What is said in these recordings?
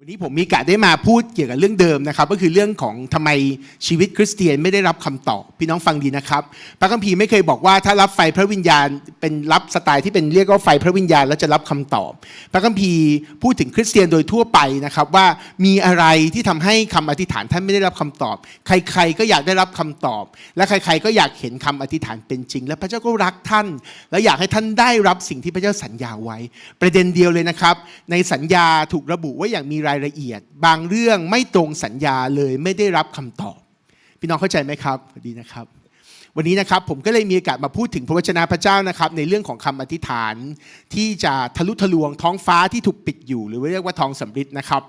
วันนี้ผมมีกาสได้มาพูดเกี่ยวกับเรื่องเดิมนะครับ ก็คือเรื่องของทำไมชีวิตคริสเตียนไม่ได้รับคำตอบพี่น้องฟังดีนะครับ พระคัมภีร์ไม่เคยบอกว่าถ้ารับไฟพระวิญญาณ เป็นรับสไตล์ที่เป็นเรียกว่าไฟพระวิญญาณแล้วจะรับคำตอบ พระคัมภีร์พูดถึงคริสเตียนโดยทั่วไปนะครับว่ามีอะไรที่ทำให้คำอธิษฐานท่านไม่ได้รับคำตอบ ใครๆก็อยากได้รับคำตอบ และใคร ๆ ก็อยากเห็นคำอธิษฐานเป็นจริง และพระเจ้าก็รักท่าน และอยากให้ท่านได้รับสิ่งที่พระเจ้าสัญญาไว้ ประเด็นเดียวเลยนะครับ ในสัญญาถูกระบุไว่าอย่างมีรายละเอียด บางเรื่องไม่ตรงสัญญาเลยไม่ได้รับคำตอบ พี่น้องเข้าใจไหมครับดีนะครับ วันนี้นะครับผมก็เลยมีโอกาสมาพูดถึงพระวจนะพระเจ้านะครับ ในเรื่องของคำอธิษฐาน ที่จะทะลุทะลวงท้องฟ้าที่ถูกปิดอยู่ หรือเรียกว่าทองสำริดนะครับ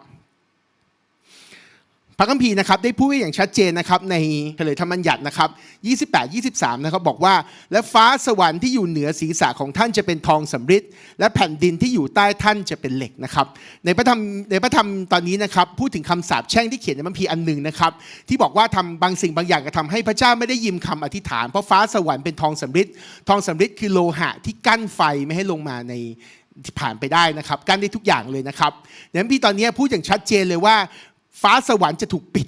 พระคัมภีร์นะครับได้พูดไว้อย่างชัดเจนนะครับในเฉลยธรรมบัญญัตินะครับ28 23นะครับบอกว่า และฟ้าสวรรค์ที่อยู่เหนือศีรษะของท่านจะเป็นทองสำริดและแผ่นดินที่อยู่ใต้ท่านจะเป็นเหล็กนะครับในพระธรรมในพระธรรมตอนนี้นะครับพูดถึงคำสาปแช่งที่เขียนในพระคัมภีร์อันหนึ่งนะครับที่บอกว่าทำบางสิ่งบางอย่างจะทำให้พระเจ้าไม่ได้ยินคำอธิษฐานเพราะฟ้าสวรรค์เป็นทองสำริดทองสำริดคือโลหะที่กั้นไฟไม่ให้ลงมาในผ่านไปได้นะครับกั้นได้ทุกอย่างเลยนะครับดังนั้นพี่ตอนนี้พูดอย่างชัดเจนเลยว่า ฟ้าสวรรค์จะถูกปิด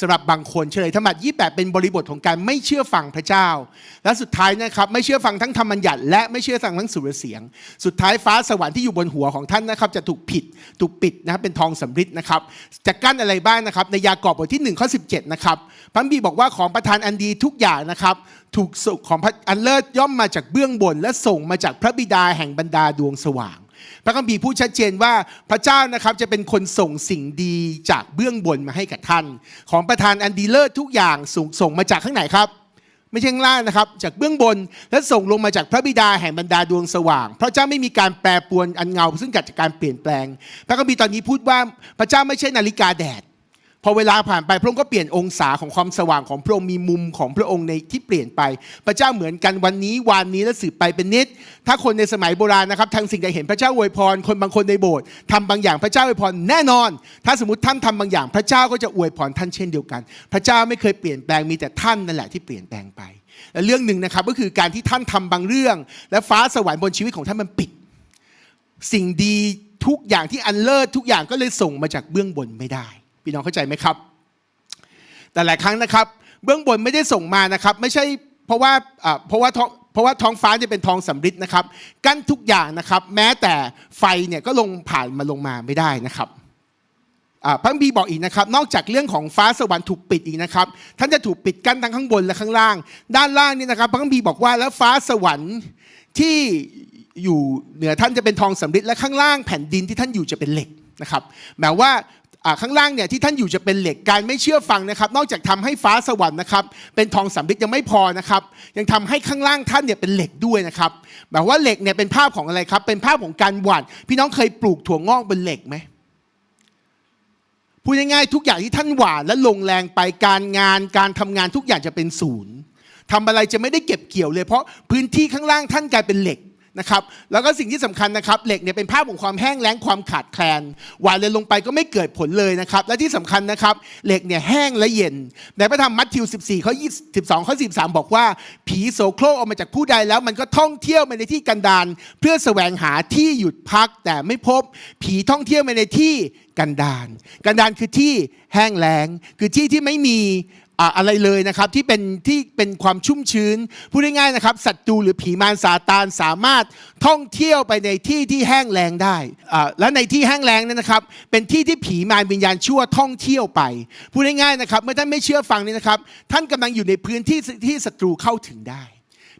สำหรับบางคนเฉลยธรรมบัต28เป็นบริบทของการไม่เชื่อฟังพระเจ้า และสุดท้ายนะครับไม่เชื่อฟังทั้งธรรมบัญญัติและไม่เชื่อฟังทั้งสุรเสียง สุดท้ายฟ้าสวรรค์ที่อยู่บนหัวของท่านนะครับจะถูกผิดถูกปิดนะครับเป็นทองสำริดนะครับจะกั้นอะไรบ้างนะครับในยากอบบทที่1ข้อ17นะครับพระบีบอกว่าของประทานอันดีทุกอย่างนะครับถูกส่งของพระอันเลิศย่อมมาจากเบื้องบน และส่งมาจากพระบิดาแห่งบรรดาดวงสว่าง พระคัมภีร์พูดชัดเจนว่าพระเจ้านะครับจะเป็นคนส่งสิ่งดีจากเบื้องบนมาให้กับท่าน ของประธานอันดีเลิศทุกอย่างส่งส่งมาจากข้างไหนครับไม่ใช่ข้างล่างนะครับ จากเบื้องบนและส่งลงมาจากพระบิดาแห่งบรรดาดวงสว่าง พระเจ้าไม่มีการแปรปรวนอันเงา ซึ่งเกิดจากการเปลี่ยนแปลง พระคัมภีร์ตอนนี้พูดว่าพระเจ้าไม่ใช่นาฬิกาแดด พอเวลาผ่านไปพระองค์ก็เปลี่ยนองศาของความสว่างของพระองค์มีมุมของพระองค์ในที่เปลี่ยนไป พระเจ้าเหมือนกันวันนี้วันนี้และสืบไปเป็นนิด ถ้าคนในสมัยโบราณนะครับทางสิ่งใดเห็นพระเจ้าอวยพร คนบางคนในโบสถ์ทำบางอย่างพระเจ้าอวยพรแน่นอน ถ้าสมมติท่านทำบางอย่าง พระเจ้าก็จะอวยพรท่านเช่นเดียวกัน พระเจ้าไม่เคยเปลี่ยนแปลงมีแต่ท่านนั่นแหละที่เปลี่ยนแปลงไปและเรื่องหนึ่งนะครับก็คือการที่ท่านทำบางเรื่อง และฟ้าสวรรค์บนชีวิตของท่านมันปิด สิ่งดีทุกอย่างที่อันเลิศทุกอย่างก็เลยส่งมาจากเบื้องบนไม่ได้ พี่น้องเข้าใจไหมครับ แต่หลายครั้งนะครับ เบื้องบนไม่ได้ส่งมานะครับ ไม่ใช่เพราะว่าเพราะว่าท้องเพราะว่าท้องฟ้าจะเป็นทองสำริดนะครับ กั้นทุกอย่างนะครับ แม้แต่ไฟเนี่ยก็ลงผ่านมาลงมาไม่ได้นะครับพระคัมภีบอกอีกนะครับ นอกจากเรื่องของฟ้าสวรรค์ถูกปิดอีกนะครับ ท่านจะถูกปิดกั้นทั้งข้างบนและข้างล่าง ด้านล่างนี่นะครับ พระคัมภีบอกว่าแล้วฟ้าสวรรค์ที่อยู่เหนือท่านจะเป็นทองสำริดและข้างล่างแผ่นดินที่ท่านอยู่จะเป็นเหล็กนะครับหมายว่า ข้างล่างเนี่ยที่ท่านอยู่จะเป็นเหล็กการไม่เชื่อฟังนะครับ นอกจากทำให้ฟ้าสวรรค์นะครับ เป็นทองสำริดยังไม่พอนะครับ ยังทำให้ข้างล่างท่านเนี่ยเป็นเหล็กด้วยนะครับแบบว่าเหล็กเนี่ยเป็นภาพของอะไรครับ เป็นภาพของการหว่านพี่น้องเคยปลูกถั่วงอกบนเหล็กไหมพูดง่ายๆทุกอย่างที่ท่านหว่านและลงแรงไปการงานการทำงานทุกอย่างจะเป็นศูนย์ทำอะไรจะไม่ได้เก็บเกี่ยวเลย เพราะพื้นที่ข้างล่างท่านกลายเป็นเหล็ก นะครับแล้วก็สิ่งที่สำคัญนะครับเหล็กเนี่ยเป็นภาพของความแห้งแล้งความขาดแคลนหวานเลยลงไปก็ไม่เกิดผลเลยนะครับและที่สำคัญนะครับเหล็กเนี่ยแห้งและเย็น ในพระธรรมมัทธิว 14ข้อ22ข้อ13 บอกว่า ผีโสโครกออกมาจากผู้ใดแล้ว มันก็ท่องเที่ยวไปในที่กันดารเพื่อแสวงหาที่หยุดพักแต่ไม่พบ ผีท่องเที่ยวไปในที่กันดารกันดารคือที่แห้งแล้งคือที่ที่ไม่มี อะไรเลยนะครับที่เป็นที่เป็นความชุ่มชื้นพูดง่ายๆนะครับศัตรูหรือผีมารซาตานสามารถท่องเที่ยวไปในที่ที่แห้งแล้งได้และในที่แห้งแล้งนั้นนะครับ เป็นที่ที่ผีมารวิญญาณชั่วท่องเที่ยวไปพูดง่ายๆนะครับเมื่อท่านไม่เชื่อฟังนี่นะครับ ท่านกำลังอยู่ในพื้นที่ที่ศัตรูเข้าถึงได้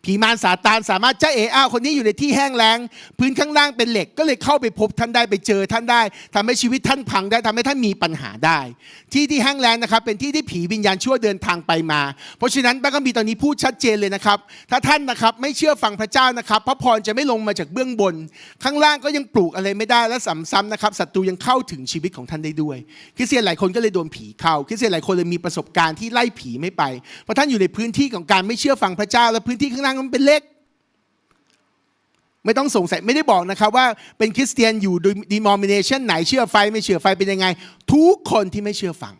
ผีมารซาตานสามารถเจ้าเออ้าวคนนี้อยู่ในที่แห้งแล้ง พื้นข้างล่างเป็นเหล็กก็เลยเข้าไปพบท่านได้ไปเจอท่านได้ทำให้ชีวิตท่านพังได้ทำให้ท่านมีปัญหาได้ ที่ที่แห้งแล้งนะครับเป็นที่ที่ผีวิญญาณชั่วเดินทางไปมา เพราะฉะนั้นพระคัมภีร์ตอนนี้พูดชัดเจนเลยนะครับ ถ้าท่านนะครับไม่เชื่อฟังพระเจ้านะครับพระพรจะไม่ลงมาจากเบื้องบน ข้างล่างก็ยังปลูกอะไรไม่ได้และสำซ้ำนะครับศัตรูยังเข้าถึงชีวิตของท่านได้ด้วยคริสเตียนหลายคนก็เลยโดนผีเข้าคริสเตียนหลายคนเลยมีประสบการณ์ที่ไล่ผีไม่ไปเพราะท่านอยู่ในพื้นที่ของการไม่เชื่อฟังพระเจ้าและพื้นที่ข้างล่างมันเป็นเล็กไม่ต้องสงสัยไม่ได้บอกนะครับว่าเป็นคริสเตียนอยู่ดีมอมิเนชันไหนเชื่อไฟไม่เชื่อไฟเป็นยังไง ทุกคนที่ไม่เชื่อฟัง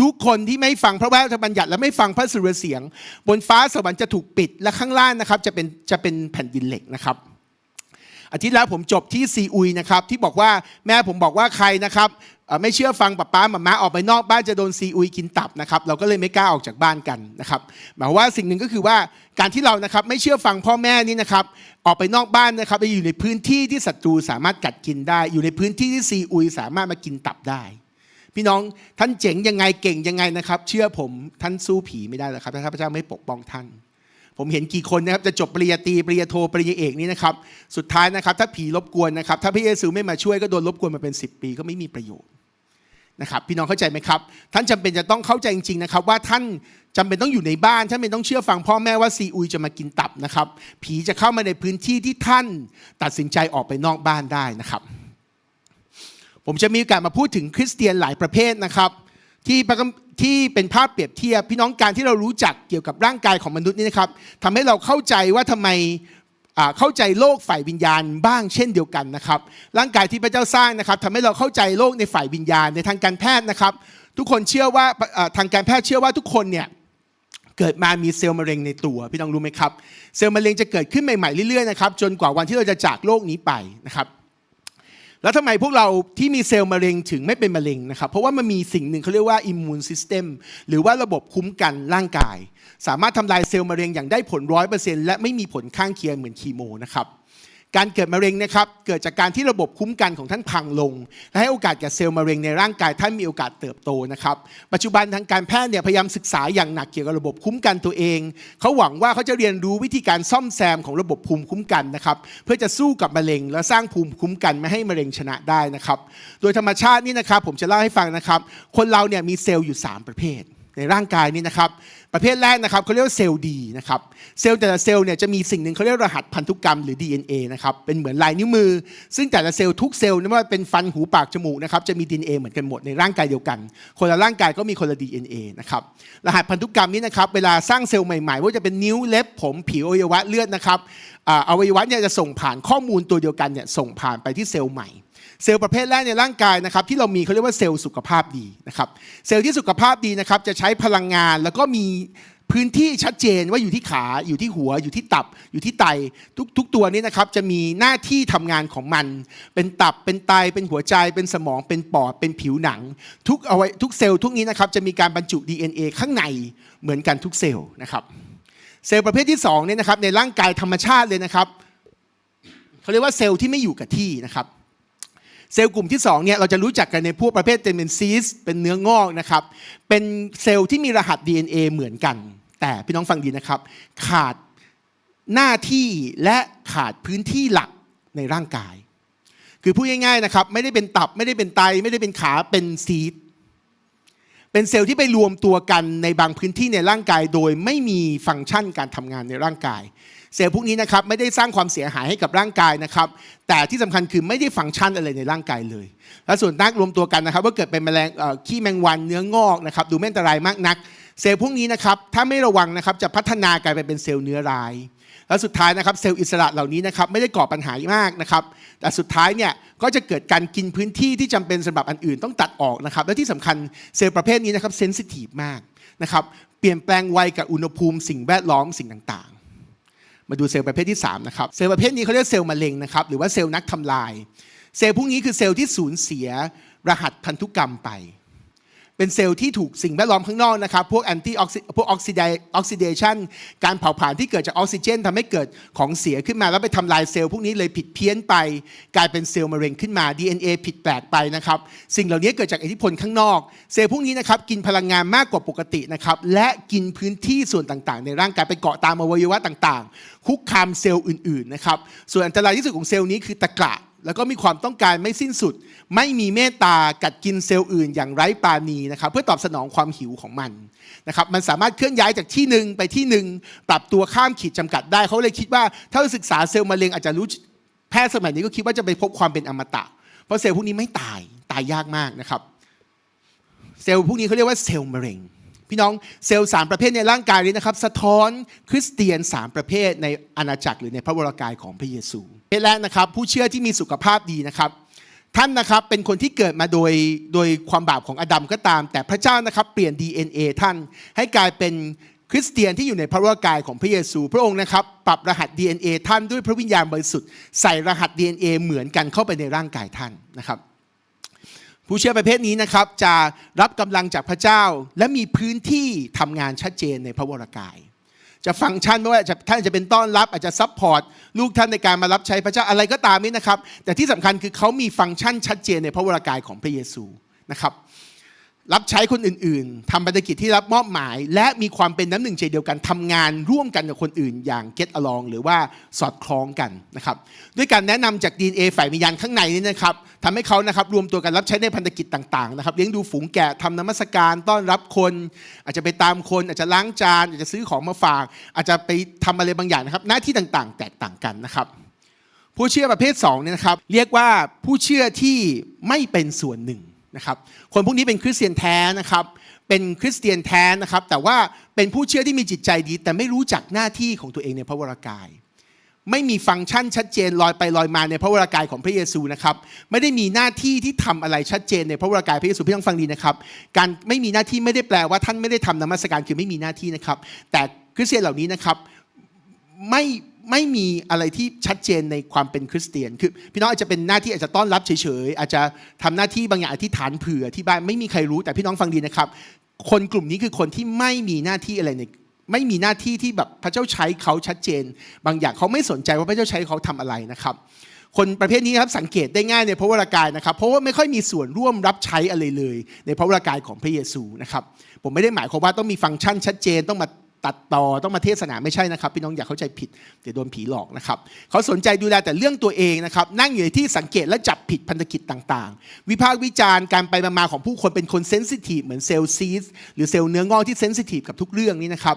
ทุกคนที่ไม่ฟังพระราชบัญญัติและไม่ฟังพระสุรเสียง บนฟ้าสวรรค์จะถูกปิดและข้างล่างนะครับจะเป็นจะเป็นแผ่นดินเหล็กนะครับอาทิตย์แล้วผมจบที่ซีอุยนะครับที่บอกว่าแม่ผมบอกว่าใครนะครับ ไม่เชื่อฟังป้าป้าหมาม้าออกไปนอกบ้านจะโดนซีอุยกินตับนะครับเราก็เลยไม่กล้าออกจากบ้านกันนะครับหมายว่าสิ่งหนึ่งก็คือว่าการที่เรานะครับไม่เชื่อฟังพ่อแม่นี่นะครับออกไปนอกบ้านนะครับไปอยู่ในพื้นที่ที่ศัตรูสามารถกัดกินได้ อยู่ในพื้นที่ที่ซีอุยสามารถมากินตับได้ พี่น้องท่านเจ๋งยังไงเก่งยังไงนะครับ เชื่อผมท่านสู้ผีไม่ได้หรอกครับถ้าข้าพเจ้าไม่ปกป้องท่านผมเห็นกี่คนนะครับจะจบปริญญาตรีปริญญาโทปริญญาเอกนี่นะครับสุดท้ายนะครับถ้าผีรบกวนนะครับถ้าพระเยซูไม่มาช่วยก็โดนรบกวนมาเป็น 10 ปีก็ไม่มีประโยชน์ นะครับพี่น้องเข้าใจไหมครับ ท่านจำเป็นจะต้องเข้าใจจริงๆนะครับ ว่าท่านจำเป็นต้องอยู่ในบ้านท่านเป็นต้องเชื่อฟังพ่อแม่ว่าซีอุยจะมากินตับนะครับ ผีจะเข้ามาในพื้นที่ที่ท่านตัดสินใจออกไปนอกบ้านได้นะครับ ผมจะมีโอกาสมาพูดถึงคริสเตียนหลายประเภทนะครับ ที่ที่เป็นภาพเปรียบเทียบพี่น้องการที่เรารู้จักเกี่ยวกับร่างกายของมนุษย์นี่นะครับทำให้เราเข้าใจว่าทำไม เข้าใจโลกฝ่ายวิญญาณบ้างเช่นเดียวกันนะครับ ร่างกายที่พระเจ้าสร้างนะครับทำให้เราเข้าใจโลกในฝ่ายวิญญาณในทางการแพทย์นะครับ ทุกคนเชื่อว่าทางการแพทย์เชื่อว่าทุกคนเนี่ยเกิดมามีเซลล์มะเร็งในตัว พี่น้องรู้ไหมครับ เซลล์มะเร็งจะเกิดขึ้นใหม่ๆเรื่อยๆนะครับจนกว่าวันที่เราจะจากโลกนี้ไปนะครับแล้วทำไมพวกเราที่มีเซลล์มะเร็งถึงไม่เป็นมะเร็งนะครับ เพราะว่ามันมีสิ่งหนึ่งเขาเรียกว่าอิมมูนซิสเต็มหรือว่าระบบคุ้มกันร่างกาย สามารถทำลายเซลล์มะเร็งอย่างได้ผลร้อยเปอร์เซ็นต์และไม่มีผลข้างเคียงเหมือนคีโมนะครับการเกิดมะเร็งนะครับเกิดจากการที่ระบบคุ้มกันของท่านพังลง และให้โอกาสแก่เซลล์มะเร็งในร่างกายท่านมีโอกาสเติบโตนะครับปัจจุบันทางการแพทย์เนี่ยพยายามศึกษาอย่างหนักเกี่ยวกับระบบคุ้มกันตัวเอง เขาหวังว่าเขาจะเรียนรู้วิธีการซ่อมแซมของระบบภูมิคุ้มกันนะครับเพื่อจะสู้กับมะเร็ง และสร้างภูมิคุ้มกันไม่ให้มะเร็งชนะได้นะครับโดยธรรมชาตินี่นะครับผมจะเล่าให้ฟังนะครับคนเราเนี่ยมีเซลล์อยู่ 3 ประเภทในร่างกายนี่นะครับ ประเภทแรกนะครับเขาเรียกว่าเซลล์ดีนะครับเซลล์แต่ละเซลล์เนี่ยจะมีสิ่งหนึ่งเขาเรียกรหัสพันธุกรรมหรือ DNA นะครับเป็นเหมือนลายนิ้วมือ ซึ่งแต่ละเซลล์ทุกเซลล์ไม่ว่าเป็นฟันหูปากจมูกนะครับจะมี DNA เหมือนกันหมดในร่างกายเดียวกัน คนละร่างกายก็มีคนละ DNA นะครับรหัสพันธุกรรมนี้นะครับเวลาสร้างเซลล์ใหม่ๆ ว่าจะเป็นนิ้วเล็บผมผิวอวัยวะเลือดนะครับอ่าวัยวะเนี่ยจะส่งผ่านข้อมูลตัวเดียวกันเนี่ยส่งผ่านไปที่เซลล์ใหม่ เซลล์ประเภทแรกในร่างกายนะครับที่เรามีเขาเรียกว่าเซลล์สุขภาพดีนะครับเซลล์ที่สุขภาพดีนะครับจะใช้พลังงานแล้วก็มีพื้นที่ชัดเจนว่าอยู่ที่ขาอยู่ที่หัว อยู่ที่ตับ อยู่ที่ไตทุกทุกตัวนี้นะครับจะมีหน้าที่ทำงานของมัน เป็นตับเป็นไตเป็นหัวใจเป็นสมองเป็นปอดเป็นผิวหนัง ทุกเอาไว้ทุกเซลล์ทุกนี้นะครับจะมีการบรรจุ DNA ข้างในเหมือนกันทุกเซลล์นะครับเซลล์ประเภทที่สองเนี่ยนะครับในร่างกายธรรมชาติเลยนะครับเขาเรียกว่าเซลล์ที่ไม่อยู่กับที่นะครับ เซลล์กลุ่มที่2เนี่ยเราจะรู้จักกันในพวกประเภทเป็นซีสเป็นเนื้องอกนะครับ เป็นเซลล์ที่มีรหัส DNA เหมือนกัน แต่พี่น้องฟังดีนะครับ ขาดหน้าที่และขาดพื้นที่หลักในร่างกาย คือพูดง่ายๆนะครับ ไม่ได้เป็นตับไม่ได้เป็นไต ไม่ได้เป็นขาเป็นซีสเป็นเซลล์ที่ไปรวมตัวกันในบางพื้นที่ในร่างกาย โดยไม่มีฟังก์ชันการทำงานในร่างกาย เซลล์พวกนี้นะครับไม่ได้สร้างความเสียหายให้กับร่างกายนะครับแต่ที่สำคัญคือไม่ได้ฟังก์ชันอะไรในร่างกายเลย และส่วนนักรวมตัวกันนะครับว่าเกิดเป็นแมลงขี้แมงวันเนื้องอกนะครับดูไม่อันตรายมากนัก เซลล์พวกนี้นะครับถ้าไม่ระวังนะครับจะพัฒนากลายไปเป็นเซลล์เนื้อร้ายแล้วสุดท้ายนะครับเซลล์อิสระเหล่านี้นะครับไม่ได้ก่อปัญหามากนะครับแต่สุดท้ายเนี่ยก็จะเกิดการกินพื้นที่ที่จำเป็นสำหรับอันอื่นต้องตัดออกนะครับและที่สำคัญเซลล์ประเภทนี้นะครับเซนซิทีฟมากนะครับเปลี่ยนแปลงไวกับอุณหภูมิสิ่งแวดล้อมสิ่งต่าง มาดูเซลล์ประเภทที่3นะครับเซลล์ประเภทนี้เขาเรียกเซลล์มะเร็งนะครับหรือว่าเซลล์นักทำลาย เซลล์พวกนี้คือเซลล์ที่สูญเสียรหัสพันธุกรรมไป เป็นเซลล์ที่ถูกสิ่งแวดล้อมข้างนอกนะครับ พวกแอนตี้ออกซิพวกออกซิไดออกซิเดชันการเผาผลาญที่เกิดจากออกซิเจนทำให้เกิดของเสียขึ้นมา แล้วไปทำลายเซลล์พวกนี้เลยผิดเพี้ยนไป กลายเป็นเซลล์มะเร็งขึ้นมา DNA ผิดแปลกไปนะครับ สิ่งเหล่านี้เกิดจากอิทธิพลข้างนอก เซลล์พวกนี้นะครับกินพลังงานมากกว่าปกตินะครับและกินพื้นที่ส่วนต่างๆ ในร่างกายไปเกาะตามอวัยวะต่างๆ คุกคามเซลล์อื่นๆนะครับส่วนอันตรายที่สุดของเซลล์นี้คือตะกระ แล้วก็มีความต้องการไม่สิ้นสุด ไม่มีเมตตากัดกินเซลล์อื่น อย่างไร้ปาณีนะครับเพื่อตอบสนองความหิวของมันนะครับมันสามารถเคลื่อนย้ายจากที่หนึ่งไปที่หนึ่งปรับตัวข้ามขีดจำกัดได้เขาเลยคิดว่าถ้าศึกษาเซลล์มะเร็งอาจจะรู้แพทย์สมัยนี้ก็คิดว่าจะไปพบความเป็นอมตะ เพราะเซลล์พวกนี้ไม่ตายตายยากมากนะครับ เซลล์พวกนี้เขาเรียกว่าเซลล์มะเร็ง พี่น้องเซลล์สามประเภทในร่างกายนี้นะครับ สะท้อนคริสเตียนสามประเภทในอาณาจักรหรือในพระวรากายของพระเยซูเภทแรกนะครับ ผู้เชื่อที่มีสุขภาพดีนะครับ ท่านนะครับเป็นคนที่เกิดมาโดยโดยความบาปของอดัมก็ตาม แต่พระเจ้านะครับเปลี่ยน DNA ท่านให้กลายเป็นคริสเตียนที่อยู่ในพระวรากายของพระเยซู พระองค์นะครับปรับรหัส DNA ท่านด้วยพระวิญญาณบริสุทธิ์ใส่รหัส DNA เหมือนกันเข้าไปในร่างกายท่านนะครับ ผู้เชื่อประเภทนี้นะครับจะรับกำลังจากพระเจ้า และมีพื้นที่ทำงานชัดเจนในพระวรากาย จะฟังก์ชันไม่ว่าท่านจะเป็นต้อนรับอาจจะซัพพอร์ตลูกท่านในการมารับใช้พระเจ้าอะไรก็ตามนี้นะครับ แต่ที่สำคัญคือเขามีฟังก์ชันชัดเจนในพระวรากายของพระเยซูนะครับ รับใช้คนอื่นๆทำภารกิจที่รับมอบหมาย และมีความเป็นน้ำหนึ่งใจเดียวกันทำงานร่วมกันกับคนอื่น อย่าง get along หรือว่าสอดคล้องกันนะครับด้วยการแนะนำจาก DNA ฝ่ายวิญญาณข้างในนี้นะครับทำให้เขานะครับรวมตัวกันรับใช้ในพันธกิจต่างๆนะครับเลี้ยงดูฝูงแกะทำนมัสการต้อนรับคน อาจจะไปตามคน อาจจะล้างจาน อาจจะซื้อของมาฝาก อาจจะไปทำอะไรบางอย่างนะครับหน้าที่ต่างๆ แตกต่างกันนะครับผู้เชื่อประเภท2เนี่ยนะครับเรียกว่าผู้เชื่อที่ไม่เป็นส่วนหนึ่ง นะครับคนพวกนี้เป็นคริสเตียนแท้นะครับเป็นคริสเตียนแท้นะครับแต่ว่าเป็นผู้เชื่อที่มีจิตใจดี แต่ไม่รู้จักหน้าที่ของตัวเองในพระวรากาย ไม่มีฟังก์ชันชัดเจนลอยไปลอยมาในพระวรากายของพระเยซูนะครับไม่ได้มีหน้าที่ที่ทำอะไรชัดเจนในพระวรากายพระเยซูพี่ต้องฟังดีนะครับการไม่มีหน้าที่ไม่ได้แปลว่าท่านไม่ได้ทำนมัสการคือไม่มีหน้าที่นะครับแต่คริสเตียนเหล่านี้นะครับไม่ ไม่มีอะไรที่ชัดเจนในความเป็นคริสเตียน คือพี่น้องอาจจะเป็นหน้าที่อาจจะต้อนรับเฉยๆ อาจจะทำหน้าที่บางอย่างอธิษฐานเผื่อที่บ้านไม่มีใครรู้แต่พี่น้องฟังดีนะครับ คนกลุ่มนี้คือคนที่ไม่มีหน้าที่อะไรในไม่มีหน้าที่ที่แบบพระเจ้าใช้เขาชัดเจน บางอย่างเขาไม่สนใจว่าพระเจ้าใช้เขาทำอะไรนะครับ คนประเภทนี้ครับสังเกตได้ง่ายในพระวรากายนะครับ เพราะว่าไม่ค่อยมีส่วนร่วมรับใช้อะไรเลย ในพระวรากายของพระเยซูนะครับผมไม่ได้หมายความว่าต้องมีฟังก์ชันชัดเจนต้องมา ตัดต่อต้องมาเทศนาไม่ใช่นะครับ พี่น้องอย่าเข้าใจผิดเดี๋ยวโดนผีหลอกนะครับเขาสนใจดูแลแต่เรื่องตัวเองนะครับนั่งอยู่ในที่สังเกตและจับผิดพันธกิจต่างๆ วิพากษ์วิจารณ์การไปมาของผู้คนเป็นคนเซนซิทีฟเหมือนเซลล์ซีสหรือเซลล์เนื้องอกที่เซนซิทีฟกับทุกเรื่องนี้นะครับ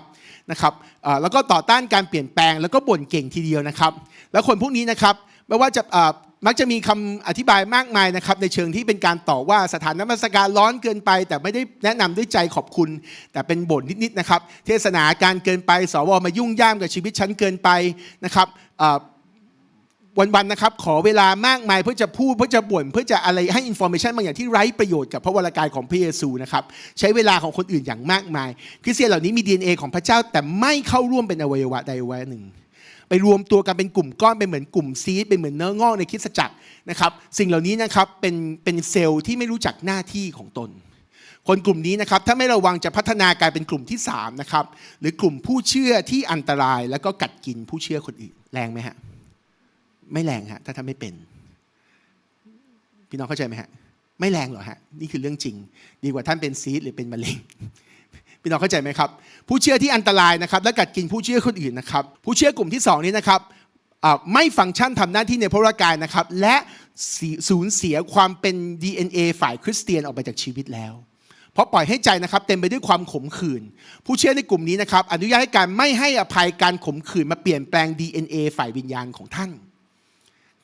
นะครับแล้วก็ต่อต้านการเปลี่ยนแปลงแล้วก็บ่นเก่งทีเดียวนะครับ แล้วคนพวกนี้นะครับไม่ว่าจะ มักจะมีคำอธิบายมากมายนะครับในเชิงที่เป็นการต่อว่าสถานนมัสการร้อนเกินไป แต่ไม่ได้แนะนำด้วยใจขอบคุณ แต่เป็นบ่นนิดๆนะครับ เทศนาการเกินไปสวมายุ่งย่ามกับชีวิตฉันเกินไปนะครับวันๆนะครับขอเวลามากมายเพื่อจะพูดเพื่อจะบ่นเพื่อจะอะไรให้อินโฟมชันบางอย่างที่ไร้ประโยชน์กับพระวรากายของพระเยซูนะครับใช้เวลาของคนอื่นอย่างมากมายคริสเตียนเหล่านี้มี DNA ของพระเจ้าแต่ไม่เข้าร่วมเป็นอวัยวะใดอวัยวะหนึ่ง ไปรวมตัวกันเป็นกลุ่มก้อนเป็นเหมือนกลุ่มซีดเป็นเหมือนเนื้องอกในคริสจักรนะครับสิ่งเหล่านี้นะครับเป็นเป็นเซลล์ที่ไม่รู้จักหน้าที่ของตน คนกลุ่มนี้นะครับถ้าไม่ระวังจะพัฒนากลายเป็นกลุ่มที่3นะครับหรือกลุ่มผู้เชื่อที่อันตรายแล้วก็กัดกินผู้เชื่อคนอื่นแรงไหมฮะไม่แรงฮะถ้าทำไม่เป็น พี่น้องเข้าใจไหมฮะไม่แรงหรอฮะนี่คือเรื่องจริง ดีกว่าท่านเป็นซีดหรือเป็นมะเร็ง พี่น้องเข้าใจไหมครับ ผู้เชื่อที่อันตรายนะครับ และกัดกินผู้เชื่อคนอื่นนะครับ ผู้เชื่อกลุ่มที่สองนี้นะครับไม่ฟังก์ชันทำหน้าที่ในพระวรกายนะครับ และสูญเสียความเป็น DNA ฝ่ายคริสเตียนออกไปจากชีวิตแล้ว เพราะปล่อยให้ใจนะครับ เต็มไปด้วยความขมขื่นผู้เชื่อในกลุ่มนี้นะครับ อนุญาตให้การไม่ให้อภัยการขมขื่นมาเปลี่ยนแปลง DNA ฝ่ายวิญญาณของท่าน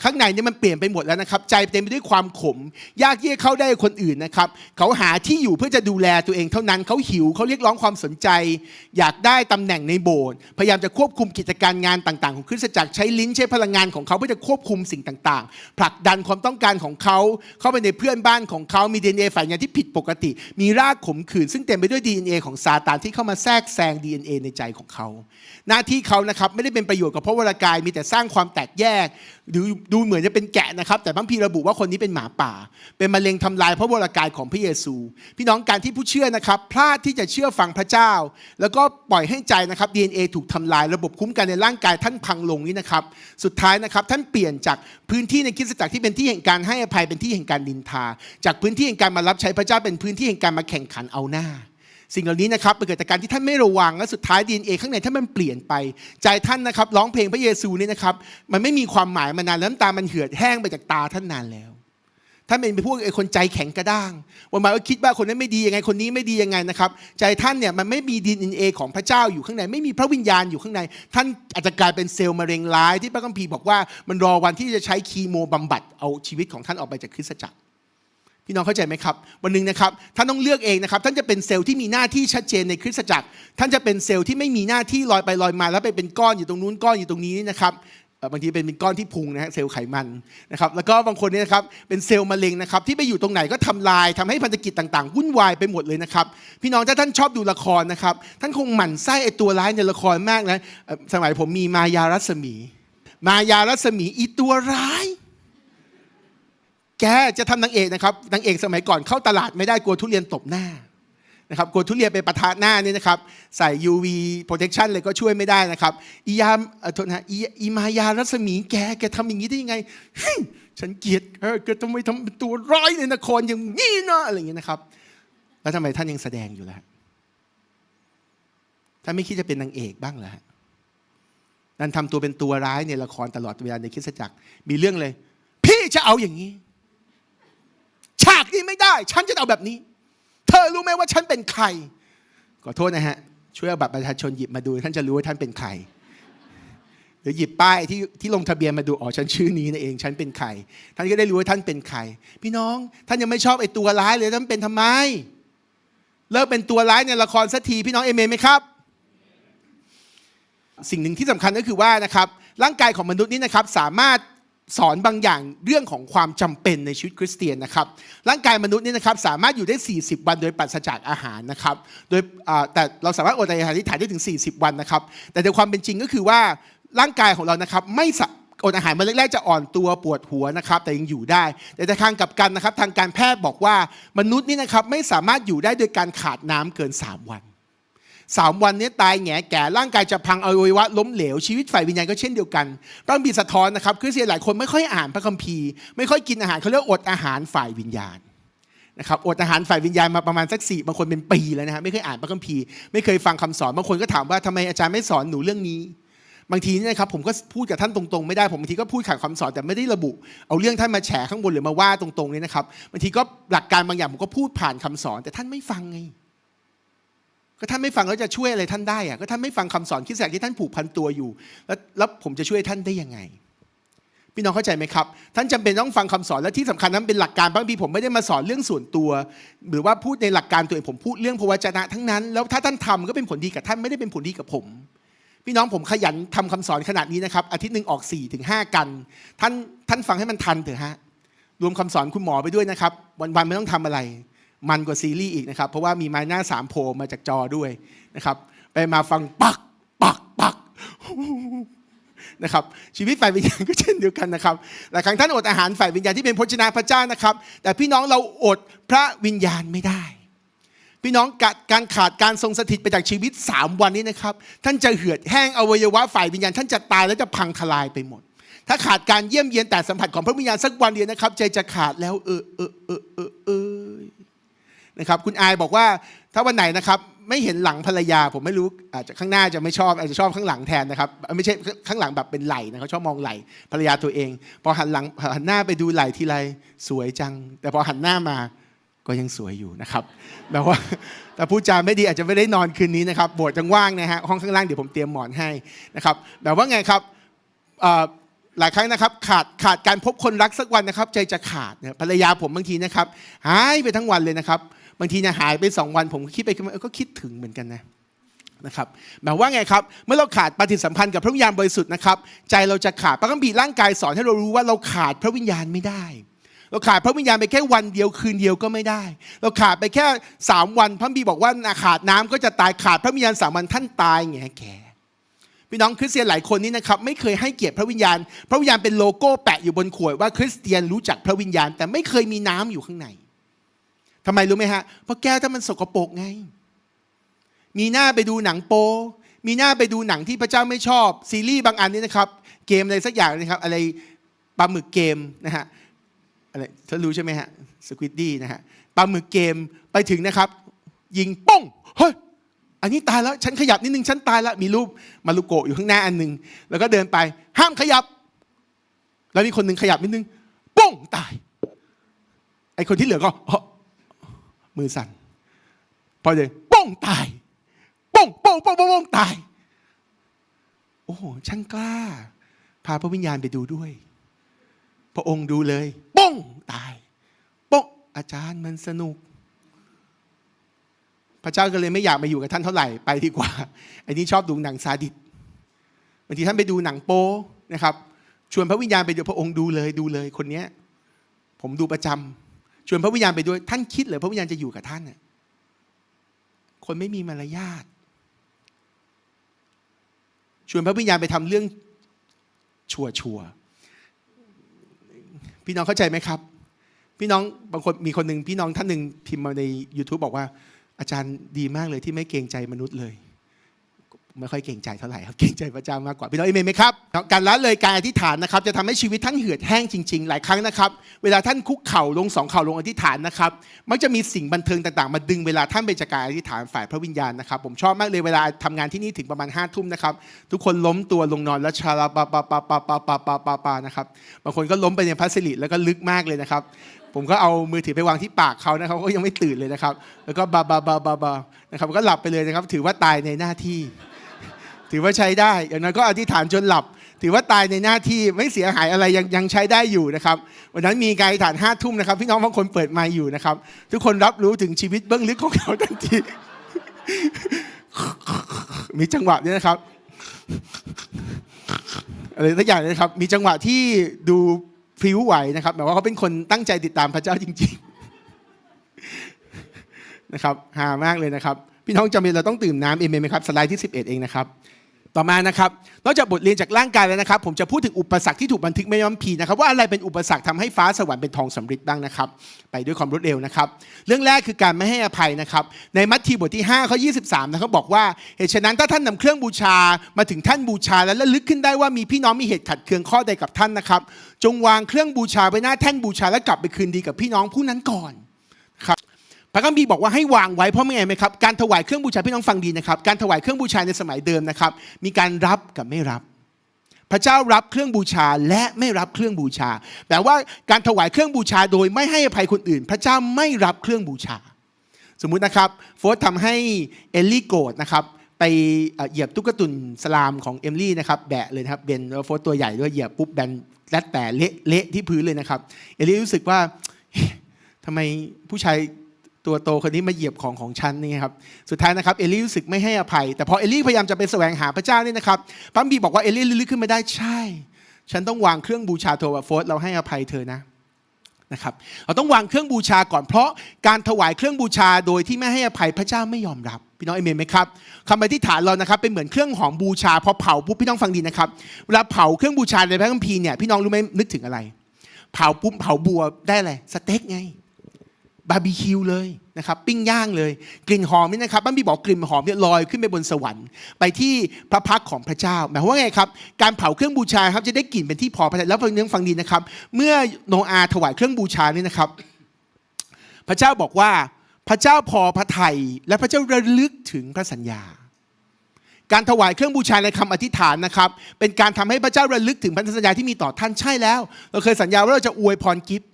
ข้างในนี่มันเปลี่ยนไปหมดแล้วนะครับ ใจเต็มไปด้วยความขม ยากที่จะเข้าได้คนอื่นนะครับ เขาหาที่อยู่เพื่อจะดูแลตัวเองเท่านั้นเขาหิวเขาเรียกร้องความสนใจ อยากได้ตำแหน่งในโบสถ์พยายามจะควบคุมกิจการงานต่างๆ ของคริสตจักรใช้ลิ้นใช้พลังงานของเขาเพื่อจะควบคุมสิ่งต่างๆผลักดันความต้องการของเขา เข้าไปในเพื่อนบ้านของเขามี DNA ฝ่ายงานที่ผิดปกติ มีรากขมขื่นซึ่งเต็มไปด้วย DNA ของซาตานที่เข้ามาแทรกแซง DNA ในใจของเขา หน้าที่เขานะครับไม่ได้เป็นประโยชน์กับพระวรากายมีแต่สร้างความแตกแยกดูดูเหมือนจะเป็นแกะนะครับ แต่พระพีร์ระบุว่าคนนี้เป็นหมาป่า เป็นมะเร็งทำลายพระวรากายของพระเยซู พี่น้องการที่ผู้เชื่อนะครับ พลาดที่จะเชื่อฟังพระเจ้า แล้วก็ปล่อยให้ใจนะครับ DNA ถูกทำลาย ระบบคุ้มกันในร่างกายท่านพังลงนี่นะครับ สุดท้ายนะครับท่านเปลี่ยนจากพื้นที่ในคริสตจักรที่เป็นที่แห่งการให้อภัยเป็นที่แห่งการดินทา จากพื้นที่แห่งการมารับใช้พระเจ้าเป็นพื้นที่แห่งการมาแข่งขันเอาหน้า สิ่งเหล่านี้นะครับเกิดจากการที่ท่านไม่ระวังและสุดท้าย DNA ข้างในท่านมันเปลี่ยนไป ใจท่านนะครับร้องเพลงพระเยซูนี่นะครับ มันไม่มีความหมายมานานแล้วน้ำตามันเหือดแห้งไปจากตาท่านนานแล้วท่านเป็นพวกไอ้คนใจแข็งกระด้างวันมาว่าคิดว่าคนนั้นไม่ดียังไงคนนี้ไม่ดียังไงนะครับ ใจท่านเนี่ยมันไม่มี DNA ของพระเจ้าอยู่ข้างในไม่มีพระวิญญาณอยู่ข้างใน ท่านอาจจะกลายเป็นเซลล์มะเร็งร้ายที่พระคัมภีร์บอกว่ามันรอวันที่จะใช้คีโมบำบัดเอาชีวิตของท่านออกไปจากคริสตจักร พี่น้องเข้าใจไหมครับวันหนึ่งนะครับท่านต้องเลือกเองนะครับ ท่านจะเป็นเซลล์ที่มีหน้าที่ชัดเจนในคริสตจักร ท่านจะเป็นเซลล์ที่ไม่มีหน้าที่ลอยไปลอยมา แล้วไปเป็นก้อนอยู่ตรงนู้นก้อนอยู่ตรงนี้นะครับบางทีเป็นก้อนที่พุงนะฮะเซลล์ไขมันนะครับแล้วก็บางคนเนี่ยนะครับเป็นเซลล์มะเร็งนะครับที่ไปอยู่ตรงไหนก็ทำลายทำให้พันธกิจต่างๆวุ่นวายไปหมดเลยนะครับพี่น้องถ้าท่านชอบดูละครนะครับท่านคงหมั่นไส้ไอตัวร้ายในละครมากนะสมัยผมมีมายารัศมี มายารัศมีอีตัวร้าย แกจะทำนางเอกนะครับนางเอกสมัยก่อนเข้าตลาดไม่ได้กลัวทุเรียนตบหน้านะครับกลัวทุเรียนไปปะทะหน้านี่นะครับใส่ UV protection เลยก็ช่วยไม่ได้นะครับอียามอโทษนะอีอีมายารัศมีแกแกทำอย่างนี้ได้ยังไงฉันเกลียดเออแกทำไมทำเป็นตัวร้ายในนครอย่างนี้นะอะไรอย่างเงี้นะครับ แล้วทำไมท่านยังแสดงอยู่ล่ะท่านไม่คิดจะเป็นนางเอกบ้างเหรอฮะนั่นทำตัวเป็นตัวร้ายในละครตลอดเวลาในคริสตจักรมีเรื่องเลย พี่จะเอาอย่างนี้ ฉากนี้ไม่ได้ ฉันจะเอาแบบนี้ เธอรู้ไหมว่าฉันเป็นใคร ขอโทษนะฮะ ช่วยเอาบัตรประชาชนหยิบมาดู ท่านจะรู้ว่าท่านเป็นใคร หรือหยิบป้ายที่ที่ลงทะเบียนมาดู อ๋อ ฉันชื่อนี้นะเอง ฉันเป็นใคร ท่านก็ได้รู้ว่าท่านเป็นใคร พี่น้อง ท่านยังไม่ชอบไอ้ตัวร้ายเลย ท่านเป็นทำไม เลิกเป็นตัวร้ายในละครสักที พี่น้องเอเมนไหมครับ สิ่งหนึ่งที่สำคัญก็คือว่านะครับ ร่างกายของมนุษย์นี้นะครับ สามารถ สอนบางอย่างเรื่องของความจำเป็นในชีวิตคริสเตียนนะครับร่างกายมนุษย์นี่นะครับสามารถอยู่ได้ 40 วันโดยปราศจากอาหารนะครับโดยแต่เราสามารถอดอาหารที่ถ่ายได้ถึง 40 วันนะครับ แต่ในความเป็นจริงก็คือว่าร่างกายของเรานะครับไม่สะอดอาหารมาแรกๆจะอ่อนตัวปวดหัวนะครับ แต่ยังอยู่ได้ แต่ในทางกลับกันนะครับ ทางการแพทย์บอกว่ามนุษย์นี่นะครับไม่สามารถอยู่ได้โดยการขาดน้ำเกิน 3 วัน สามวันนี้ตายแง่แก่ร่างกายจะพังอวัยวะล้มเหลวชีวิตฝ่ายวิญญาณก็เช่นเดียวกันพระคัมภีสะท้อนนะครับคริสเตียนหลายคนไม่ค่อยอ่านพระคัมภีร์ ไม่ค่อยกินอาหารเขาเรียกอดอาหารฝ่ายวิญญาณนะครับอดอาหารฝ่ายวิญญาณมาประมาณสักสี่บางคนเป็นปีแล้วนะฮะไม่เคยอ่านพระคัมภีร์ไม่เคยฟังคำสอนบางคนก็ถามว่าทำไมอาจารย์ไม่สอนหนูเรื่องนี้ บางทีนี่นะครับผมก็พูดกับท่านตรงๆไม่ได้ผมบางทีก็พูดขัดคำสอนแต่ไม่ได้ระบุ เอาเรื่องท่านมาแฉข้างบนหรือมาว่าตรงๆเนี่ยนะครับบางทีก็หลักการบางอย่างผมก็พูดผ่านคำสอน แต่ท่านไม่ฟังไง ก็ท่านไม่ฟังแล้วจะช่วยอะไรท่านได้อะก็ท่านไม่ฟังคำสอนคิดแสกที่ท่านผูกพันตัวอยู่ แล้วแล้วผมจะช่วยท่านได้ยังไง พี่น้องเข้าใจไหมครับ ท่านจำเป็นต้องฟังคำสอนและที่สำคัญนั้นเป็นหลักการบางทีผมไม่ได้มาสอนเรื่องส่วนตัว หรือว่าพูดในหลักการตัวเองผมพูดเรื่องพระวจนะทั้งนั้น แล้วถ้าท่านทำก็เป็นผลดีกับท่านไม่ได้เป็นผลดีกับผม พี่น้องผมขยันทำคำสอนขนาดนี้นะครับอาทิตย์หนึ่งออก4ี่ถึงห้ากัน ท่านท่านฟังให้มันทันเถอะฮะรวมคำสอนคุณหมอไปด้วยนะครับ วันๆไม่ต้องทำอะไร มันกว่าซีรีส์อีกนะครับ เพราะว่ามีไม้หน้าสามโผล่มาจากจอด้วยนะครับไปมาฟังปักปักปักนะครับชีวิตฝ่ายวิญญาณก็เช่นเดียวกันนะครับหลายครั้งท่านอดอาหารฝ่ายวิญญาณที่เป็นพระชนะพระเจ้านะครับ แต่พี่น้องเราอดพระวิญญาณไม่ได้ พี่น้องกะการขาดการทรงสถิตไปจากชีวิต 3 วันนี้นะครับ ท่านจะเหือดแห้งอวัยวะฝ่ายวิญญาณ ท่านจะตายและจะพังทลายไปหมด ถ้าขาดการเยี่ยมเยียนแต่สัมผัสของพระวิญญาณสักวันเดียวนะครับ ใจจะขาดแล้วเออเออเออเออเออ นะครับคุณอายบอกว่าถ้าวันไหนนะครับไม่เห็นหลังภรรยาผมไม่รู้อาจจะข้างหน้าจะไม่ชอบอาจจะชอบข้างหลังแทนนะครับไม่ใช่ข้างหลังแบบเป็นไหลนะเขาชอบมองไหลภรรยาตัวเอง พอหันหลังหันหน้าไปดูไหลทีไรสวยจัง แต่พอหันหน้ามาก็ยังสวยอยู่นะครับแบบว่าแต่พูดจาไม่ดีอาจจะไม่ได้นอนคืนนี้นะครับโบสถ์ยังว่างนะฮะห้องข้างล่างเดี๋ยวผมเตรียมหมอนให้นะครับแบบว่าไงครับหลายครั้งนะครับขาดขาดการพบคนรักสักวันนะครับ ใจจะขาดภรรยาผมบางทีนะครับหายไปทั้งวันเลยนะครับ บางทีเนี่ยหายไปสองวันผมก็คิดไปคิดมาก็คิดถึงเหมือนกันนะนะครับหมายว่าไงครับ เมื่อเราขาดปฏิสัมพันธ์กับพระวิญญาณบริสุทธิ์นะครับใจเราจะขาดพระคัมภีร์ร่างกายสอนให้เรารู้ว่าเราขาดพระวิญญาณไม่ได้ เราขาดพระวิญญาณไปแค่วันเดียวคืนเดียวก็ไม่ได้ เราขาดไปแค่สามวันพระคัมภีบอกว่าขาดน้ำก็จะตายขาดพระวิญญาณสามวันท่านตายแง่แก่พี่น้องคริสเตียนหลายคนนี่นะครับไม่เคยให้เกียรติพระวิญญาณ พระวิญญาณเป็นโลโก้แปะอยู่บนขวดว่าคริสเตียนรู้จักพระวิญญาณ แต่ไม่เคยมีน้ำอยู่ข้างใน ทำไมรู้ไหมฮะ เพราะแก้วถ้ามันสกปรกไง มีหน้าไปดูหนังโป มีหน้าไปดูหนังที่พระเจ้าไม่ชอบ ซีรีส์บางอันนี่นะครับ เกมอะไรสักอย่างนะครับ อะไรปลาหมึกเกมนะฮะ อะไรเธอรู้ใช่ไหมฮะ สควิดดี้นะฮะ ปลาหมึกเกมไปถึงนะครับ ยิงป้อง เฮ้ย อันนี้ตายแล้ว ฉันขยับนิดนึง ฉันตายแล้ว มีรูปมารุโกะอยู่ข้างหน้าอันหนึ่ง แล้วก็เดินไป ห้ามขยับ แล้วมีคนหนึ่งขยับนิดนึงป้องตาย ไอคนที่เหลือก็เมือสั่นพอเลยป้องตายป้องป้องป้องป้องป้องตาย โอ้โหช่างกล้า พาพระวิญญาณไปดูด้วย พระองค์ดูเลยป้องตายป้องอาจารย์มันสนุก พระเจ้าก็เลยไม่อยากมาอยู่กับท่านเท่าไหร่ไปดีกว่าไอ้นี่ชอบดูหนังซาดิสบางทีท่านไปดูหนังโป๊นะครับ ชวนพระวิญญาณไปดูพระองค์ดูเลยดูเลยคนเนี้ยผมดูประจำ ชวนพระวิญญาณไปด้วย ท่านคิดเหรอพระวิญญาณจะอยู่กับท่านน่ะคนไม่มีมารยาทชวนพระวิญญาณไปทำเรื่องชัวชัวพี่น้องเข้าใจไหมครับ พี่น้องบางคนมีคนหนึ่งพี่น้องท่านหนึ่งพิมพ์มาใน YouTube บอกว่า อาจารย์ดีมากเลยที่ไม่เกรงใจมนุษย์เลย ไม่ค่อยเกรงใจเท่าไหร่ครับเกรงใจพระเจ้ามากกว่าพี่น้องเอเมนไหมครับการละเลยการอธิษฐานนะครับ จะทำให้ชีวิตท่านเหือดแห้งจริง ๆ หลายครั้งนะครับ เวลาท่านคุกเข่าลงสองเข่าลงอธิษฐานนะครับมักจะมีสิ่งบันเทิงต่างๆ มาดึงเวลาท่านไปจากการอธิษฐานฝ่ายพระวิญญาณนะครับ ผมชอบมากเลยเวลาทำงานที่นี่ถึงประมาณห้าทุ่มนะครับ ทุกคนล้มตัวลงนอนแล้วชาลาปาปาปาปาปาปาปาปาปานะครับบางคนก็ล้มไปในพัสลิแล้วก็ลึกมากเลยนะครับผมก็เอามือถือไปวางที่ปากเขานะครับเขาก็ยังไม่ตื่นเลยนะครับ แล้วก็บาบาบาบาบานะครับก็หลับไปเลยนะครับ ถือว่าตายในหน้าที่ ถือว่าใช้ได้ อย่างนั้นก็อธิษฐานจนหลับ ถือว่าตายในหน้าที่ไม่เสียหายอะไรยังยังใช้ได้อยู่นะครับวันนั้นมีการอธิษฐานห้าทุ่มนะครับ พี่น้องบางคนเปิดไมาอยู่นะครับ ทุกคนรับรู้ถึงชีวิตเบื้องลึกของเขาทันที มีจังหวะนี้นะครับอะไรสักอย่างนะครับ มีจังหวะที่ดูพริ้วไหวนะครับแบบว่าเขาเป็นคนตั้งใจติดตามพระเจ้าจริง ๆ นะครับหามากเลยนะครับ พี่น้องจำเป็นเราต้องตื่มน้ำเอเมนไหมครับ สไลด์ที่ 11 เองนะครับ ต่อมานะครับ นอกจากบทเรียนจากร่างกายแล้วนะครับ ผมจะพูดถึงอุปสรรคที่ถูกบันทึกไม่ย่อมพีนะครับว่าอะไรเป็นอุปสรรคทำให้ฟ้าสวรรค์เป็นทองสำริดบ้างนะครับ ไปด้วยความรวดเร็วนะครับ เรื่องแรกคือการไม่ให้อภัยนะครับ ในมัทธิวบทที่5ข้อ23นะครับบอกว่าเหตุฉะนั้นถ้าท่านนำเครื่องบูชามาถึงท่านบูชาแล้วระลึกขึ้นได้ว่ามีพี่น้องมีเหตุขัดเคืองข้อใดกับท่านนะครับ จงวางเครื่องบูชาไว้หน้าแท่นบูชาแล้วกลับไปคืนดีกับพี่น้องผู้นั้นก่อน พระคัมภีร์บอกว่าให้วางไว้เพราะไม่ไงไหมครับการถวายเครื่องบูชาพี่น้องฟังดีนะครับ การถวายเครื่องบูชาในสมัยเดิมนะครับ มีการรับกับไม่รับ พระเจ้ารับเครื่องบูชาและไม่รับเครื่องบูชาแปลว่าการถวายเครื่องบูชาโดยไม่ให้อภัยคนอื่น พระเจ้าไม่รับเครื่องบูชา สมมุตินะครับโฟร์ทำให้เอลลี่โกรธนะครับไปเหยียบตุ๊กตุนสลามของเอมลี่นะครับแบะเลยนะครับเบนโฟร์ตัวใหญ่ด้วยเหยียบปุ๊บแบนและแต่เละเละที่พื้นเลยนะครับเอลลี่รู้สึกว่าทำไมผู้ชาย ตัวโตคนนี้มาเหยียบของของฉันนี่ครับสุดท้ายนะครับเอลี่รู้สึกไม่ให้อภัย แต่พอเอลี่พยายามจะไปแสวงหาพระเจ้านี่นะครับพระคัมภีบอกว่าเอลี่ลึกขึ้นมาได้ใช่ ฉันต้องวางเครื่องบูชาโทวาโฟสเราให้อภัยเธอนะนะครับเราต้องวางเครื่องบูชาก่อนเพราะการถวายเครื่องบูชาโดยที่ไม่ให้อภัยพระเจ้าไม่ยอมรับพี่น้องเอเมนไหมครับคำอธิษฐานเรานะครับเป็นเหมือนเครื่องหอมบูชาพอเผาปุ๊บพี่น้องฟังดีนะครับเวลาเผาเครื่องบูชาในพระคัมภีร์เนี่ยพี่น้องรู้ไหมนึกถึงอะไร เผาปุ๊บเผาบัวได้อะไรสเต็กไง บาร์บีคิวเลยนะครับปิ้งย่างเลย กลิ่นหอมนี่นะครับบ้านบีบอกกลิ่นหอมเนี่ยลอยขึ้นไปบนสวรรค์ไปที่พระพักของพระเจ้า หมายความว่าไงครับ การเผาเครื่องบูชาครับจะได้กลิ่นเป็นที่พอพระทัยแล้วฟังเนื้อฟังดีนะครับ เมื่อโนอาห์ถวายเครื่องบูชานี่นะครับ พระเจ้าบอกว่าพระเจ้าพอพระทัยและพระเจ้าระลึกถึงพระสัญญา การถวายเครื่องบูชาในคำอธิษฐานนะครับ เป็นการทำให้พระเจ้าระลึกถึงพันธสัญญาที่มีต่อท่านใช่แล้ว เราเคยสัญญาว่าเราจะอวยพรกิฟต์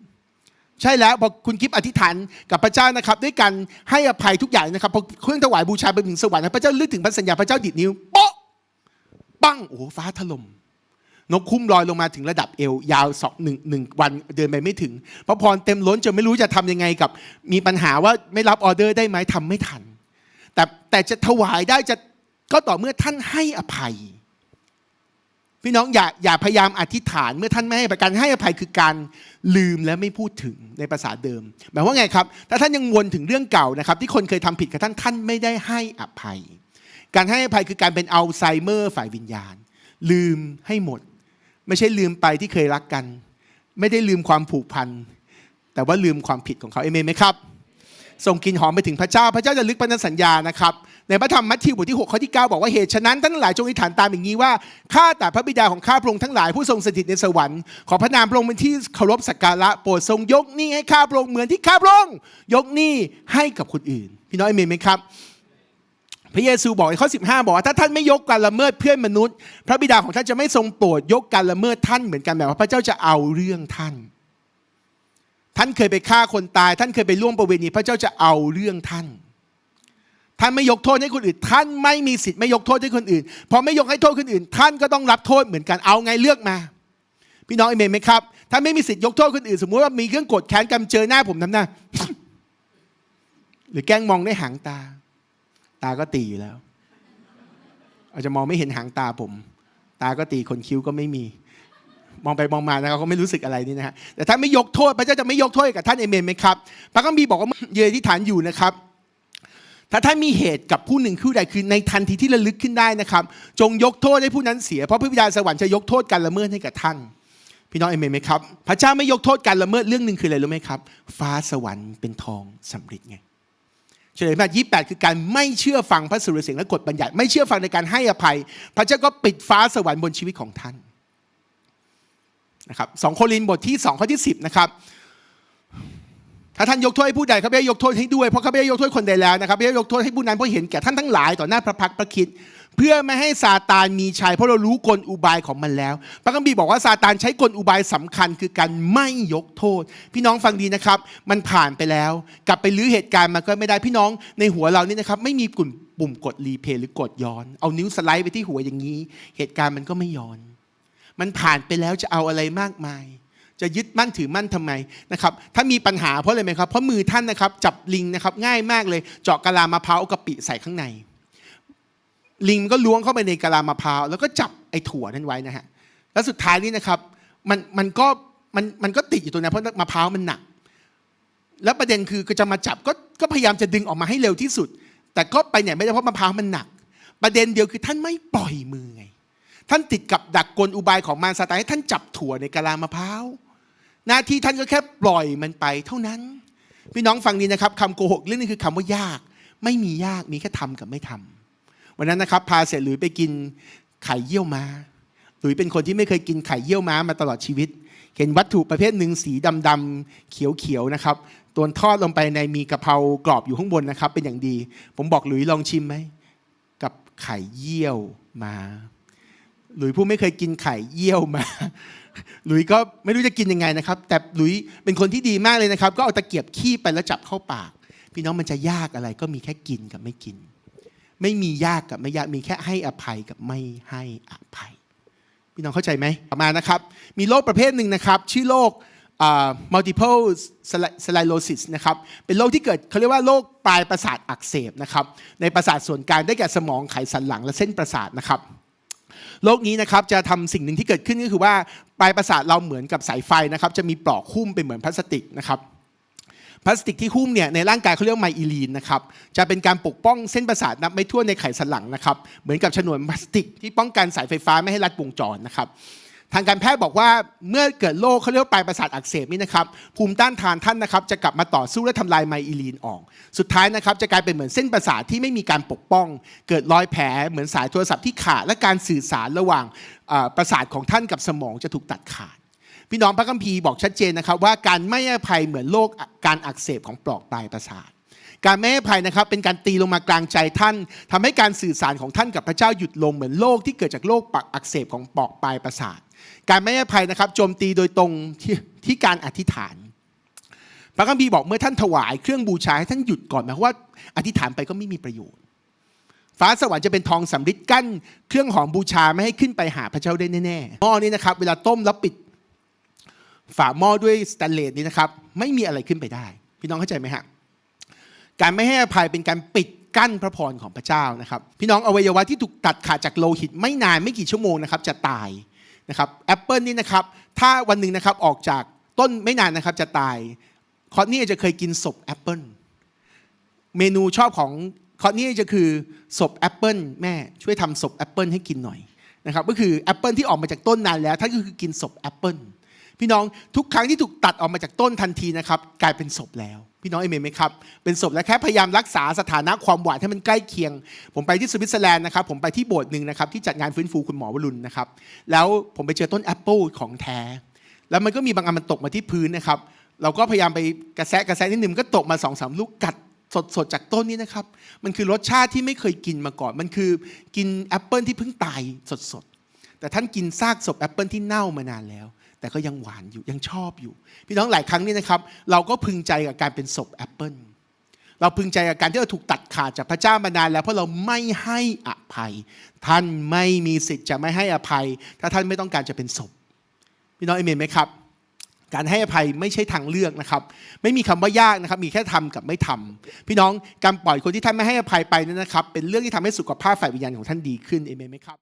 ใช่แล้วพอคุณกิฟต์อธิษฐานกับพระเจ้านะครับ ด้วยการให้อภัยทุกอย่างนะครับพอเครื่องถวายบูชาไปถึงสวรรค์พระเจ้าลึกถึงพันธสัญญาพระเจ้าดิดนิ้วโป๊ะปังโอ้โหฟ้าถล่มนกคุ้มลอยลงมาถึงระดับเอวยาวสองหนึ่งหนึ่งวันเดินไปไม่ถึงพระพรเต็มล้นจนไม่รู้จะทำยังไงกับ มีปัญหาว่าไม่รับออเดอร์ได้ไหมทำไม่ทัน แต่แต่จะถวายได้จะก็ต่อเมื่อท่านให้อภัย พี่น้องอย่าอย่าพยายามอธิษฐานเมื่อท่านไม่ให้อภัยการให้อภัยคือการลืมและไม่พูดถึงในภาษาเดิมหมายว่าไงครับถ้าท่านยังวนถึงเรื่องเก่านะครับ ที่คนเคยทำผิดกับท่านท่านไม่ได้ให้อภัย การให้อภัยคือการเป็นอัลไซเมอร์ฝ่ายวิญญาณ ลืมให้หมด ไม่ใช่ลืมไปที่เคยรักกัน ไม่ได้ลืมความผูกพันแต่ว่าลืมความผิดของเขาเอเมนไหมครับ ส่งกลิ่นหอมไปถึงพระเจ้า พระเจ้าจะลึกพันธสัญญานะครับในพระธรรมมัทธิวบทที่6ข้อที่ 9 บอกว่าเหตุฉะนั้นท่านทั้งหลายจงอธิษฐานตามอย่างนี้ว่าข้าแต่พระบิดาของข้าพระองค์ทั้งหลายผู้ทรงสถิตในสวรรค์ขอพระนามพระองค์เป็นที่เคารพสักการะโปรดทรงยกหนี้ให้ข้าพระองค์เหมือนที่ข้าพระองค์ยกหนี้ให้กับคนอื่น พี่น้องเอเมนไหมครับพระเยซูบอกในข้อ 15 บอกว่าถ้าท่านไม่ยกการละเมิดเพื่อนมนุษย์ พระบิดาของท่านจะไม่ทรงโปรดยกการละเมิดท่านเหมือนกันแบบว่าพระเจ้าจะเอาเรื่องท่าน ท่านเคยไปฆ่าคนตาย ท่านเคยไปล่วงประเวณี พระเจ้าจะเอาเรื่องท่าน ท่านไม่ยกโทษให้คนอื่น ท่านไม่มีสิทธิ์ไม่ยกโทษให้คนอื่น พอไม่ยกให้โทษคนอื่น ท่านก็ต้องรับโทษเหมือนกัน เอาไงเลือกมา พี่น้องเอเมนไหมครับท่านไม่มีสิทธิ์ยกโทษคนอื่น สมมติว่ามีเครื่องกดแค้นกันเจอหน้าผมทำหน้าหรือแกล้งมองด้วยหางตา ตาก็ตีอยู่แล้ว อาจจะมองไม่เห็นหางตาผม ตาก็ตีคนคิ้วก็ไม่มี มองไปมองมานะครับเขาไม่รู้สึกอะไรนี่นะฮะแต่ถ้านไม่ยกโทษ พระเจ้าจะไม่ยกโทษให้กับท่านเอเมนไหมครับพระคัมภีร์บอกว่าเยอที่ฐานอยู่นะครับถ้าท่านมีเหตุกับผู้หนึ่งผู้ใดคือในทันทีที่ระลึกขึ้นได้นะครับ จงยกโทษให้ผู้นั้นเสียเพราะพระบิดาสวรรค์จะยกโทษการละเมิดให้กับท่านพี่น้องเอเมนไหมครับพระเจ้าไม่ยกโทษการละเมิดเรื่องหนึ่งคืออะไรรู้ไหมครับ ฟ้าสวรรค์เป็นทองสำริดไงเฉลยมายี่แปดคือการไม่เชื่อฟังพระสุรเสียงและกฎบัญญัติ ไม่เชื่อฟังในการให้อภัย พระเจ้าก็ปิดฟ้าสวรรค์บนชีวิตของท่าน นะครับสองโครินบทที่สองข้อที่สิบนะครับถ้าท่านยกโทษให้ผู้ใดเขาไม่ได้ยกโทษให้ด้วยเพราะเขาไม่ได้ยกโทษคนใดแล้วนะครับไม่ได้ยกโทษให้ผู้นั้นเพราะเห็นแก่ท่านทั้งหลายต่อหน้าพระพักตร์พระคิดเพื่อไม่ให้ซาตานมีชัยเพราะเรารู้กลอุบายของมันแล้ว พระคัมภีร์บอกว่าซาตานใช้กลอุบายสำคัญคือการไม่ยกโทษ พี่น้องฟังดีนะครับ มันผ่านไปแล้ว กลับไปลื้อเหตุการณ์มาก็ไม่ได้พี่น้องในหัวเรานี่นะครับไม่มีปุ่มปุ่มกดรีเพย์หรือกดย้อน เอานิ้วสไลด์ไปที่หัวอย่างนี้ เหตุการณ์มันก็ไม่ย้อน มันผ่านไปแล้วจะเอาอะไรมากมาย จะยึดมั่นถือมั่นทำไมนะครับถ้ามีปัญหาเพราะอะไรไหมครับเพราะมือท่านนะครับจับลิงนะครับง่ายมากเลย เจาะกะลามะพร้าวกะปิใส่ข้างใน ลิงก็ล้วงเข้าไปในกะลามะพร้าวแล้วก็จับไอ้ถั่วนั้นไว้นะฮะแล้วสุดท้ายนี่นะครับมันมันก็มันมันก็ติดอยู่ตรงนั้นเพราะมะพร้าวมันหนัก แล้วประเด็นคือก็จะมาจับก็ก็พยายามจะดึงออกมาให้เร็วที่สุด แต่ก็ไปไหนไม่ได้เพราะมะพร้าวมันหนัก ประเด็นเดียวคือท่านไม่ปล่อยมือไง ท่านติดกับดักกลอุบายของมารซาตานให้ท่านจับถั่วในกะลามะพร้าว หน้าที่ท่านก็แค่ปล่อยมันไปเท่านั้น พี่น้องฟังดีนะครับคำโกหกเรื่องนี้คือคำว่ายาก ไม่มียากมีแค่ทำกับไม่ทำวันนั้นนะครับพาเสร็จหลุยไปกินไข่เยี่ยวม้าหลุยเป็นคนที่ไม่เคยกินไข่เยี่ยวม้ามาตลอดชีวิต เห็นวัตถุประเภทหนึ่งสีดำๆเขียวๆนะครับตัวทอดลงไปในมีกะเพรากรอบอยู่ข้างบนนะครับ เป็นอย่างดี ผมบอกหลุยลองชิมไหมกับไข่เยี่ยวม้า หลุยผู้ไม่เคยกินไข่เยี่ยวมา หลุยก็ไม่รู้จะกินยังไงนะครับ แต่หลุยเป็นคนที่ดีมากเลยนะครับ ก็เอาตะเกียบขี้ไปแล้วจับเข้าปาก พี่น้องมันจะยากอะไรก็มีแค่กินกับไม่กิน ไม่มียากกับไม่ยากมีแค่ให้อภัยกับไม่ให้อภัย พี่น้องเข้าใจไหมต่อมานะครับ มีโรคประเภทหนึ่งนะครับ ชื่อโรค multiple sclerosis นะครับ เป็นโรคที่เกิดเขาเรียกว่าโรคปลายประสาทอักเสบนะครับ ในประสาทส่วนกลางได้แก่สมองไขสันหลังและเส้นประสาทนะครับ โลกนี้นะครับจะทำสิ่งหนึ่งที่เกิดขึ้นก็คือว่าปลายประสาทเราเหมือนกับสายไฟนะครับจะมีปลอกหุ้มเป็นเหมือนพลาสติกนะครับพลาสติกที่หุ้มเนี่ยในร่างกายเขาเรียกไมอีลีนนะครับจะเป็นการปกป้องเส้นประสาทนับไม่ถ้วนในไขสันหลังนะครับเหมือนกับฉนวนพลาสติกที่ป้องกันสายไฟฟ้าไม่ให้รัดวงจรนะครับ ทางการแพทย์บอกว่าเมื่อเกิดโรคเขาเรียกว่าปลายประสาทอักเสบนี่นะครับภูมิต้านทานท่านนะครับจะกลับมาต่อสู้และทำลายไมอีลีนออก สุดท้ายนะครับจะกลายเป็นเหมือนเส้นประสาทที่ไม่มีการปกป้อง เกิดรอยแผลเหมือนสายโทรศัพท์ที่ขาดและการสื่อสารระหว่างประสาทของท่านกับสมองจะถูกตัดขาดพี่น้องพระคัมภีร์บอกชัดเจนนะครับว่าการไม่ให้อภัยเหมือนโรคการอักเสบของปลอกปลายประสาท การไม่ให้ภัยนะครับเป็นการตีลงมากลางใจท่านทำให้การสื่อสารของท่านกับพระเจ้าหยุดลงเหมือนโรคที่เกิดจากโรคปักอักเสบของปอกปลายประสาท การไม่ให้ภัยนะครับโจมตีโดยตรงที่ที่การอธิษฐาน พระคัมภีร์บอกเมื่อท่านถวายเครื่องบูชาให้ท่านหยุดก่อนหมายวามว่าอธิษฐานไปก็ไม่มีประโยชน์ ฟ้าสวรรค์จะเป็นทองสำริดกั้น เครื่องหอมบูชาไม่ให้ขึ้นไปหาพระเจ้าได้แน่ๆหม้อนี้นะครับ เวลาต้มแล้วปิดฝาหม้อด้วยสแตนเลสนี้นะครับ ไม่มีอะไรขึ้นไปได้ พี่น้องเข้าใจไหมฮะ การไม่ให้อภัยเป็นการปิดกั้นพระพรของพระเจ้านะครับ พี่น้องอวัยวะที่ถูกตัดขาดจากโลหิตไม่นานไม่กี่ชั่วโมงนะครับจะตายนะครับแอปเปิลนี่นะครับถ้าวันหนึ่งนะครับออกจากต้นไม่นานนะครับจะตายคอร์นี่จะเคยกินศพแอปเปิลเมนูชอบของคอร์นี่จะคือศพแอปเปิลแม่ช่วยทำศพแอปเปิลให้กินหน่อยนะครับก็คือแอปเปิลที่ออกมาจากต้นนานแล้วท่านก็คือกินศพแอปเปิลพี่น้องทุกครั้งที่ถูกตัดออกมาจากต้นทันทีนะครับกลายเป็นศพแล้ว พี่น้องเอเมนไหมครับ เป็นศพและแค่พยายามรักษาสถานะความหวานให้มันใกล้เคียง ผมไปที่สวิตเซอร์แลนด์นะครับ ผมไปที่โบสถ์หนึ่งนะครับที่จัดงานฟื้นฟูคุณหมอวรุณนะครับ แล้วผมไปเจอต้นแอปเปิลของแท้ แล้วมันก็มีบางอันมันตกมาที่พื้นนะครับ เราก็พยายามไปกระแซะกระแซะนิดนึงก็ตกมาสองสามลูกกัดสดสดๆจากต้นนี้นะครับ มันคือรสชาติที่ไม่เคยกินมาก่อน มันคือกินแอปเปิลที่เพิ่งตายสดสดๆแต่ท่านกินซากศพแอปเปิลที่เน่ามานานแล้ว แต่ก็ยังหวานอยู่ยังชอบอยู่ พี่น้องหลายครั้งนี่นะครับ เราก็พึงใจกับการเป็นศพแอปเปิลเราพึงใจกับการที่เราถูกตัดขาดจากพระเจ้ามานานแล้วเพราะเราไม่ให้อภัย ท่านไม่มีสิทธิ์จะไม่ให้อภัย ถ้าท่านไม่ต้องการจะเป็นศพพี่น้องเอเมนไหมครับ การให้อภัยไม่ใช่ทางเลือกนะครับ ไม่มีคำว่ายากนะครับ มีแค่ทำกับไม่ทำพี่น้องการปล่อยคนที่ท่านไม่ให้อภัยไปนั้นนะครับ เป็นเรื่องที่ทำให้สุขภาพฝ่ายวิญญาณของท่านดีขึ้นเอเมนไหมครับ